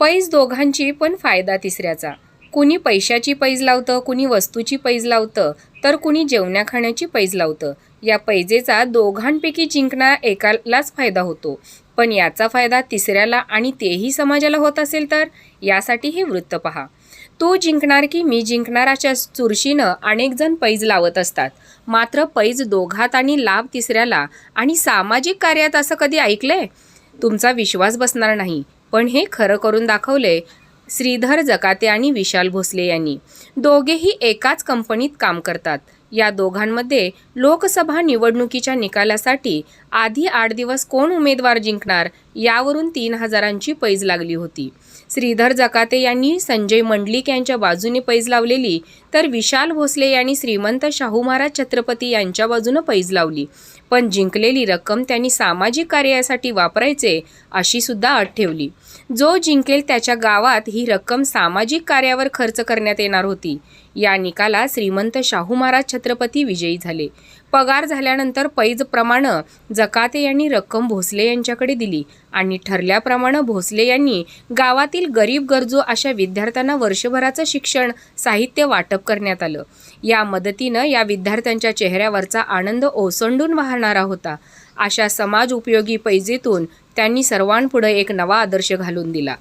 पैज दोघांची पण फायदा तिसऱ्याचा. कुणी पैशाची पैज लावतं कुणी वस्तूची पैज लावतं तर कुणी जेवण्या खाण्याची पैज लावतं. या पैजेचा दोघांपैकी जिंकणार एकालाच फायदा होतो. पण याचा फायदा तिसऱ्याला आणि तेही समाजाला होत असेल तर? यासाठी हे वृत्त पहा. तो जिंकणार की मी जिंकणार अशा चुरशीनं अनेक जण पैज लावत असतात. मात्र पैज दोघात आणि लाभ तिसऱ्याला आणि सामाजिक कार्यात असं कधी ऐकलंय? तुमचा विश्वास बसणार नाही. पण हे खरं करून दाखवले श्रीधर जकाते आणि विशाल भोसले यांनी. दोघेही एकाच कंपनीत काम करतात. या दोघांमध्ये लोकसभा निवडणुकीच्या निकालासाठी आधी आठ दिवस कोण उमेदवार जिंकणार यावरून तीन हजारांची पैज लागली होती. श्रीधर जकाते यांनी संजय मंडलिक यांच्या बाजूने पैज लावलेली तर विशाल भोसले यांनी श्रीमंत शाहू महाराज छत्रपती यांच्या बाजूनं पैज लावली. पण जिंकलेली रक्कम त्यांनी सामाजिक कार्यासाठी वापरायचे अशी सुद्धा अट ठेवली. जो जिंकेल त्याच्या गावात ही रक्कम सामाजिक कार्यावर खर्च करण्यात येणार होती. या निकालात श्रीमंत शाहू महाराज छत्रपती विजयी झाले. पगार झाल्यानंतर पैजप्रमाणे जकाते यांनी रक्कम भोसले यांच्याकडे दिली आणि ठरल्याप्रमाणे भोसले यांनी गावातील गरीब गरजू अशा विद्यार्थ्यांना वर्षभराचं शिक्षण साहित्य वाटप वाटप करण्यात आलं. या मदतीनं या विद्यार्थ्यांच्या चेहऱ्यावरचा आनंद ओसंडून वाहणारा होता. अशा समाज उपयोगी पैजेतून त्यांनी सर्वांपुढे एक नवा आदर्श घालून दिला.